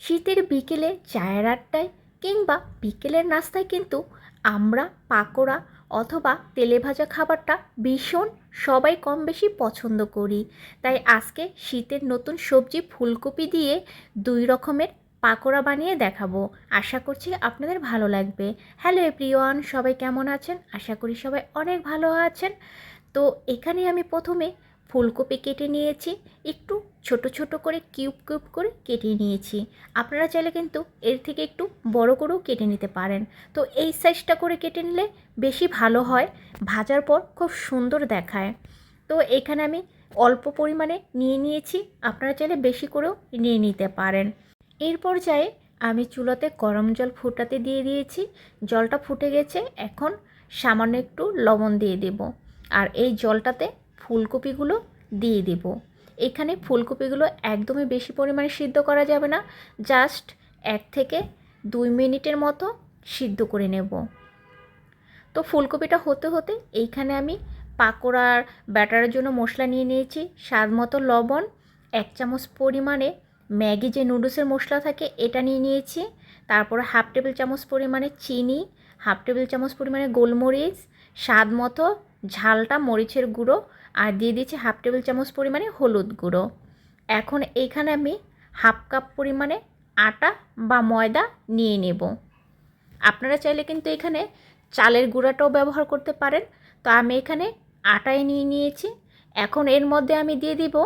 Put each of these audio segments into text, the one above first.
শীতের বিকেলে চায়ের আড্ডায় কিংবা বিকেলের নাস্তায় কিন্তু আমরা, পাকোড়া অথবা তেলে ভাজা খাবারটা ভীষণ সবাই কম বেশি পছন্দ করি। তাই আজকে শীতের নতুন সবজি ফুলকপি দিয়ে দুই রকমের পাকোড়া বানিয়ে দেখাবো। আশা করছি আপনাদের ভালো লাগবে। হ্যালো এভরিওয়ান, সবাই কেমন আছেন? আশা করি সবাই অনেক ভালো আছেন। তো এখানে আমি প্রথমে ফুলকপি কেটে নিয়েছি, একটু ছোট ছোট করে কিউব কিউব করে কেটে নিয়েছি। আপনারা চাইলে কিন্তু এর থেকে একটু বড় করেও কেটে নিতে পারেন। তো এই সাইজটা করে কেটে নিলে বেশি ভালো হয়, ভাজার পর খুব সুন্দর দেখায়। তো এখানে আমি অল্প পরিমাণে নিয়ে নিয়েছি, আপনারা চাইলে বেশি করেও নিয়ে নিতে পারেন। এর পর্যায়ে আমি চুলাতে গরম জল ফুটাতে দিয়ে দিয়েছি, জলটা ফুটে গেছে, এখন সামান্য একটু লবণ দিয়ে দেব। আর এই জলটাতে ফুলকপিগুলো দিয়ে দেব। এখানে ফুলকপিগুলো একদমই বেশি পরিমাণে সিদ্ধ করা যাবে না। জাস্ট এক থেকে দুই মিনিটের মতো সিদ্ধ করে নেব। তো ফুলকপিটা হতে হতে এইখানে আমি পাকোড়ার ব্যাটারের জন্য মশলা নিয়ে নিয়েছি, স্বাদ মতো লবণ, এক চামচ পরিমাণে ম্যাগি যে নুডলসের মশলা থাকে এটা নিয়ে নিয়েছি, তারপর হাফ টেবিল চামচ পরিমাণে চিনি, হাফ টেবিল চামচ পরিমাণে গোলমরিচ, স্বাদ মতো ঝালটা মরিচের গুঁড়ো আর দিয়ে দিয়েছি হাফ টেবিল চামচ পরিমাণে হলুদ গুঁড়ো। এখন এইখানে আমি হাফ কাপ পরিমাণে আটা বা ময়দা নিয়ে নেব। আপনারা চাইলে কিন্তু এখানে চালের গুঁড়াটাও ব্যবহার করতে পারেন। তো আমি এখানে আটাই নিয়ে নিয়েছি। এখন এর মধ্যে আমি দিয়ে দিব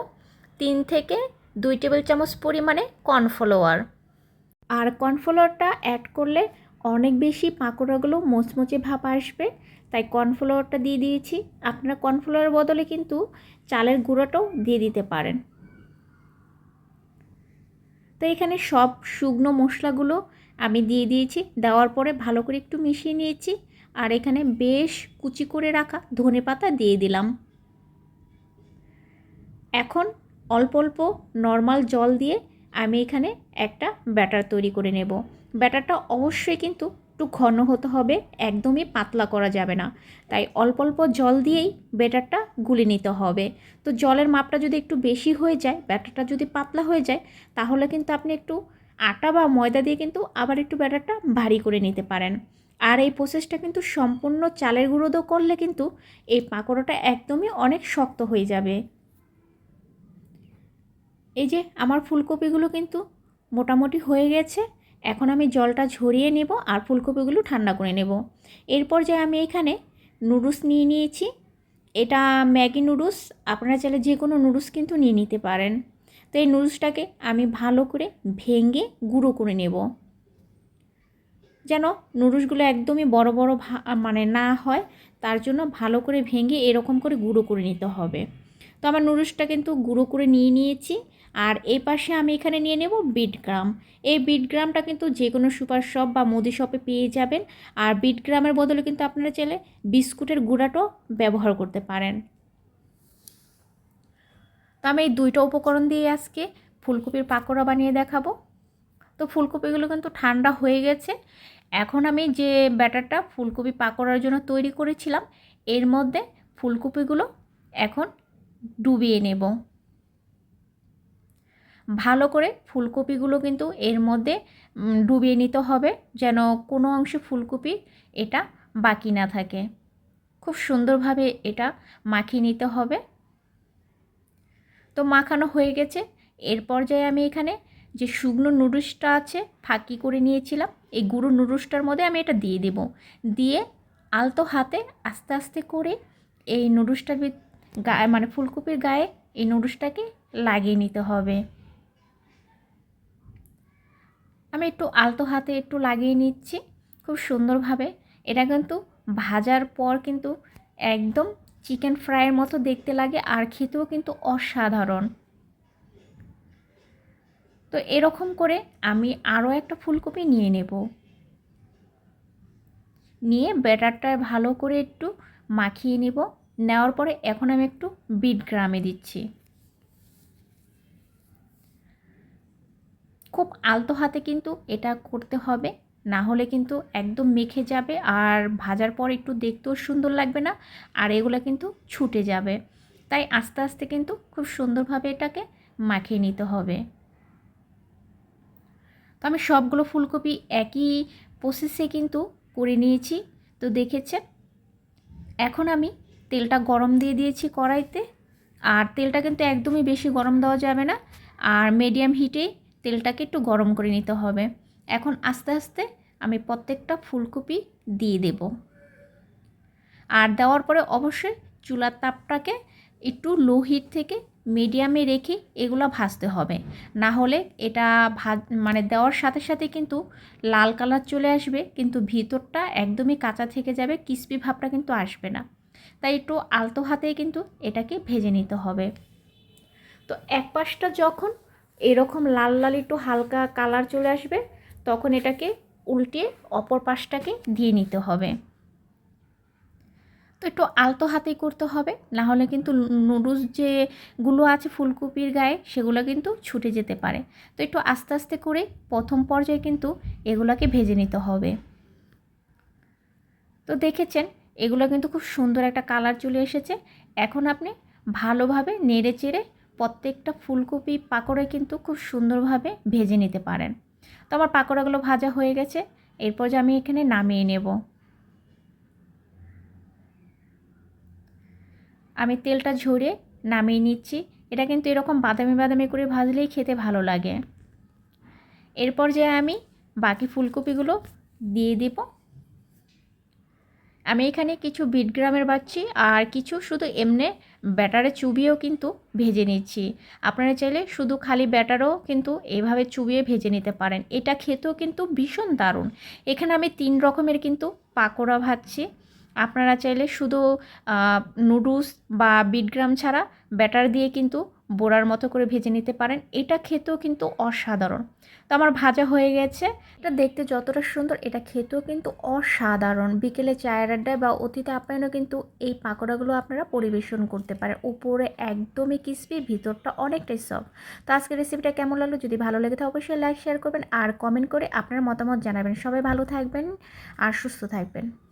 তিন থেকে দুই টেবিল চামচ পরিমাণে কর্নফ্লাওয়ার। আর কর্নফ্লাওয়ারটা অ্যাড করলে অনেক বেশি পাকোড়াগুলো মোচমোচে ভাব আসবে। তাই কর্নফ্লাওয়ারটা দিয়ে দিয়েছি। আপনারা কর্নফ্লাওয়ার বদলে কিন্তু চালের গুঁড়োটাও দিয়ে দিতে পারেন। তো এখানে সব শুকনো মশলাগুলো আমি দিয়ে দিয়েছি। দেওয়ার পরে ভালো করে একটু মিশিয়ে নিয়েছি। আর এখানে বেশ কুচি করে রাখা ধনে পাতা দিয়ে দিলাম। এখন অল্প অল্প নর্মাল জল দিয়ে আমি এখানে একটা ব্যাটার তৈরি করে নেব। ব্যাটারটা অবশ্যই কিন্তু একটু ঘন হতে হবে, একদমই পাতলা করা যাবে না। তাই অল্প অল্প জল দিয়েই ব্যাটারটা গুলে নিতে হবে। তো জলের মাপটা যদি একটু বেশি হয়ে যায়, ব্যাটারটা যদি পাতলা হয়ে যায়, তাহলে কিন্তু আপনি একটু আটা বা ময়দা দিয়ে কিন্তু আবার একটু ব্যাটারটা ভারী করে নিতে পারেন। আর এই প্রসেসটা কিন্তু সম্পূর্ণ চালের গুঁড়ো দো করলে কিন্তু এই পাকোড়াটা একদমই অনেক শক্ত হয়ে যাবে। এই যে, আমার ফুলকপিগুলো কিন্তু মোটামুটি হয়ে গেছে। এখন আমি জলটা ঝরিয়ে নেব আর ফুলকপিগুলো ঠান্ডা করে নেব। এরপর যে আমি এখানে নুডলস নিয়ে নিয়েছি, এটা ম্যাগি নুডলস, আপনারা চাইলে যে কোনো নুডলস কিন্তু নিয়ে নিতে পারেন। তো এই নুডলসটাকে আমি ভালো করে ভেঙে গুঁড়ো করে নেব। যেন নুডলসগুলো একদমই বড় বড় মানে না হয়, তার জন্য ভালো করে ভেঙে এরকম করে গুঁড়ো করে নিতে হবে। তো আমার নুডলসটা কিন্তু গুঁড়ো করে নিয়ে নিয়েছি। আর এই পাশে আমি এখানে নিয়ে নেব বিট গ্রাম এই বিট গ্রামটা কিন্তু যে কোনো সুপার শপ বা মুদি শপে পেয়ে যাবেন। আর বিট গ্রামের বদলে কিন্তু আপনারা চাইলে বিস্কুটের গুঁড়াটাও ব্যবহার করতে পারেন। তো আমি এই দুইটা উপকরণ দিয়ে আজকে ফুলকপির পাকোড়া বানিয়ে দেখাবো। তো ফুলকপিগুলো কিন্তু ঠান্ডা হয়ে গেছে। এখন আমি যে ব্যাটারটা ফুলকপি পাকোড়ার জন্য তৈরি করেছিলাম, এর মধ্যে ফুলকপিগুলো এখন ডুবিয়ে নেব। ভালো করে ফুলকপিগুলো কিন্তু এর মধ্যে ডুবিয়ে নিতে হবে যেন কোনো অংশে ফুলকপি এটা বাকি না থাকে। খুব সুন্দরভাবে এটা মাখিয়ে নিতে হবে। তো মাখানো হয়ে গেছে। এর পর্যায়ে আমি এখানে যে শুকনো নুডলসটা আছে, ফাঁকি করে নিয়েছিলাম, এই গুঁড়ো নুডলসটার মধ্যে আমি এটা দিয়ে দেব। দিয়ে আলতো হাতে আস্তে আস্তে করে এই নুডলসটার গায়ে মানে ফুলকপির গায়ে এই নুডলসটাকে লাগিয়ে নিতে হবে। আমি একটু আলতো হাতে একটু লাগিয়ে নিচ্ছি, খুব সুন্দরভাবে। এটা কিন্তু ভাজার পর কিন্তু একদম চিকেন ফ্রাইয়ের মতো দেখতে লাগে, আর খেতেও কিন্তু অসাধারণ। তো এরকম করে আমি আরও একটা ফুলকপি নিয়ে নেব। নিয়ে ব্যাটারটা ভালো করে একটু মাখিয়ে নেব। নেওয়ার পরে এখন আমি একটু বিট গ্রামে দিচ্ছি। খুব আলতো হাতে কিন্তু এটা করতে হবে। না হলে কিন্তু একদম মেখে যাবে আর ভাজার পর একটু দেখতেও সুন্দর লাগবে না আর এগুলো কিন্তু ছুটে যাবে। তাই আস্তে আস্তে কিন্তু খুব সুন্দরভাবে এটাকে মাখিয়ে নিতে হবে। তো আমি সবগুলো ফুলকপি একই প্রসেসে কিন্তু করে নিয়েছি। তো দেখেছেন, এখন আমি তেলটা গরম দিয়ে দিয়েছি কড়াইতে। আর তেলটা কিন্তু একদমই বেশি গরম দেওয়া যাবে না। আর মিডিয়াম হিটে তেলটাকে একটু গরম করে নিতে হবে। এখন আস্তে আস্তে আমি প্রত্যেকটা ফুলকপি দিয়ে দেব। আর দেওয়ার পরে অবশ্যই চুলার তাপটাকে একটু লো হিট থেকে মিডিয়ামে রেখে এগুলো ভাজতে হবে। না হলে এটা ভাজ মানে দেওয়ার সাথে সাথে কিন্তু লাল কালার চলে আসবে, কিন্তু ভিতরটা একদমই কাঁচা থেকে যাবে, ক্রিস্পি ভাবটা কিন্তু আসবে না। তাই একটু আলতো হাতে কিন্তু এটাকে ভেজে নিতে হবে। তো এক পাশটা যখন এরকম লাল লাল একটু হালকা কালার চলে আসবে, তখন এটাকে উল্টিয়ে অপর পাশটাকে দিয়ে নিতে হবে। তো একটু আলতো হাতেই করতে হবে, না হলে কিন্তু নুডলস যেগুলো আছে ফুলকপির গায়ে সেগুলো কিন্তু ছুটে যেতে পারে। তো একটু আস্তে আস্তে করে প্রথম পর্যায়ে কিন্তু এগুলোকে ভেজে নিতে হবে। তো দেখেছেন, এগুলো কিন্তু খুব সুন্দর একটা কালার চলে এসেছে। এখন আপনি ভালোভাবে নেড়ে চেড়ে প্রত্যেকটা ফুলকপি পাকোড়া কিন্তু খুব সুন্দরভাবে ভেজে নিতে পারেন। তো আমার পাকোড়াগুলো ভাজা হয়ে গেছে, এরপর যে আমি এখানে নামিয়ে নেব। আমি তেলটা ঝরে নামিয়ে নিচ্ছি। এটা কিন্তু এরকম বাদামি বাদামি করে ভাজলেই খেতে ভালো লাগে। এরপর যে আমি বাকি ফুলকপিগুলো দিয়ে দিব। আমি এখানে কিছু বিট গ্রামের পাচ্ছি আর কিছু শুধু এমনি ব্যাটারে চুবিয়েও কিন্তু ভেজে নিচ্ছি। আপনারা চাইলে শুধু খালি ব্যাটারও কিন্তু এভাবে চুবিয়ে ভেজে নিতে পারেন। এটা খেতেও কিন্তু ভীষণ দারুণ। এখানে আমি তিন রকমের কিন্তু পাকোড়া ভাজছি। আপনারা চাইলে শুধু নুডলস বা বিটগ্রাম ছাড়া ব্যাটার দিয়ে কিন্তু বোড়ার মতো করে ভেজে নিতে পারেন। এটা খেতেও কিন্তু অসাধারণ। তো আমার ভাজা হয়ে গেছে। এটা দেখতে যতটা সুন্দর, এটা খেতেও কিন্তু অসাধারণ। বিকেলে চায়ের আড্ডায় বা অতীতে আপ্যায়নও কিন্তু এই পাকোড়াগুলো আপনারা পরিবেশন করতে পারেন। উপরে একদমই ক্রিসপি ভিতরটা অনেকটাই সফট তো আজকের রেসিপিটা কেমন লাগল? যদি ভালো লেগে থাকে অবশ্যই লাইক শেয়ার করবেন। আর কমেন্ট করে আপনার মতামত জানাবেন। সবাই ভালো থাকবেন আর সুস্থ থাকবেন।